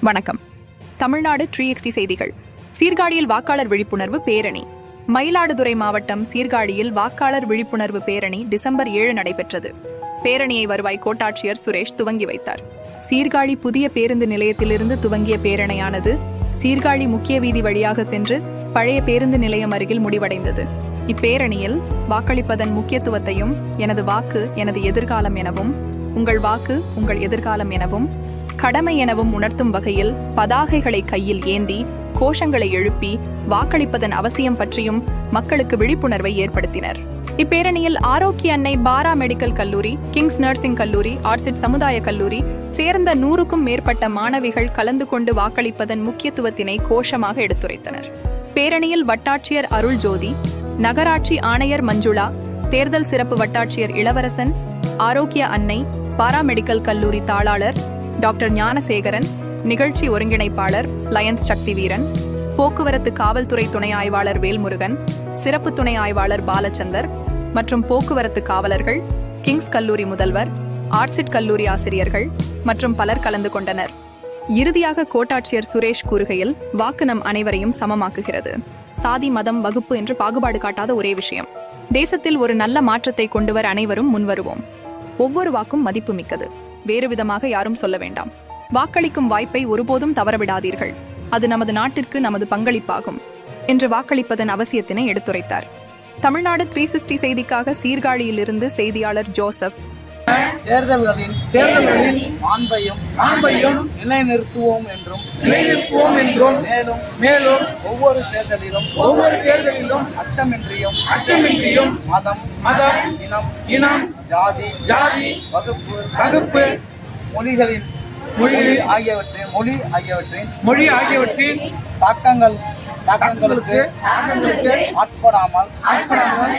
வணக்கம். Tamil Nadu three XT செய்திகள். சீர்காழியில் வாக்காளர் விழிப்புணர்வு பேரணி. மயிலாடுதுறை மாவட்டம் சீர்காழியில் வாக்காளர் விழிப்புணர்வு பேரணி டிசம்பர் ஏழு நடைபெற்றது. பேரணியை வருவாய் கோட்டாட்சியர் சுரேஷ் துவங்கி வைத்தார். சீர்காழி புதிய பேருந்து நிலையத்திலிருந்து துவங்கிய பேரணியானது சீர்காழி முக்கிய வீதி வழியாக சென்று பழைய பேருந்து நிலையம் அருகில் முடிவடைந்தது. இப்பேரணியில் வாக்களிப்பதன் முக்கியத்துவத்தையும் எனது வாக்கு எனது எதிர்காலம் எனவும் உங்கள் வாக்கு உங்கள் எதிர்காலம் எனவும் கடமை எனவும் உணர்த்தும் வகையில் பதாகைகளை கையில் ஏந்தி கோஷங்களை எழுப்பி வாக்களிப்பதன் அவசியம் பற்றியும் மக்களுக்கு விழிப்புணர்வை ஏற்படுத்தினர். இப்பேரணியில் ஆரோக்கிய அன்னை பாரா மெடிக்கல் கல்லூரி கிங்ஸ் நர்சிங் கல்லூரி ஆர்சிட் சமுதாய கல்லூரி சேர்ந்த நூறுக்கும் மேற்பட்ட மாணவிகள் கலந்து கொண்டு வாக்களிப்பதன் முக்கியத்துவத்தினை கோஷமாக எடுத்துரைத்தனர். பேரணியில் வட்டாட்சியர் அருள் ஜோதி நகராட்சி ஆணையர் மஞ்சுளா தேர்தல் சிறப்பு வட்டாட்சியர் இளவரசன் ஆரோக்கிய அன்னை பாராமெடிக்கல் கல்லூரி தாளாளர் டாக்டர் ஞானசேகரன் நிகழ்ச்சி ஒருங்கிணைப்பாளர் லயன்ஸ் சக்தி வீரன் போக்குவரத்து காவல்துறை துணை ஆய்வாளர் வேல்முருகன் சிறப்பு துணை ஆய்வாளர் பாலச்சந்தர் மற்றும் போக்குவரத்து காவலர்கள் கிங்ஸ் கல்லூரி முதல்வர் ஆர்சிட் கல்லூரி ஆசிரியர்கள் மற்றும் பலர் கலந்து கொண்டனர். இறுதியாக கோட்டாட்சியர் சுரேஷ் கூறுகையில் வாக்கு நம் அனைவரையும் சமமாக்குகிறது. சாதி மதம் வகுப்பு என்று பாகுபாடு காட்டாத ஒரே விஷயம். தேசத்தில் ஒரு நல்ல மாற்றத்தை கொண்டுவர அனைவரும் முன்வருவோம். ஒவ்வொரு வாக்கும் மதிப்புமிக்கது வேறு விதமாக யாரும் சொல்ல வேண்டாம். வாக்களிக்கும் வாய்ப்பை ஒருபோதும் தவறவிடாதீர்கள். அது நமது நாட்டிற்கு நமது பங்களிப்பாகும். என்று வாக்களிப்பதன் அவசியத்தினை எடுத்துரைத்தார். தமிழ்நாடு த்ரீ சிக்ஸ்டி செய்திக்காக சீர்காழியிலிருந்து செய்தியாளர் ஜோசப். தேர்தல்களின் தேர்தல்களில் மாண்பையும் மாண்பையும் நிலைநிறுத்துவோம் என்றும் நிலைநிறுத்துவோம் என்றும் மேலும் மேலும் ஒவ்வொரு தேர்தலிலும் ஒவ்வொரு தேர்தலிலும் அச்சமின்றியும் அச்சமின்றியும் மதம் மதம் இனம் இனம் ஜாதி ஜாதி வகுப்பு வகுப்பு மொழிகளின் மொழி மொழி ஆகியவற்றின் மொழி ஆகியவற்றின் மொழி ஆகியவற்றின் தாக்கங்கள் தாக்கங்களுக்கு தாக்கங்களுக்கு ஆட்படாமல் ஆட்படாமல்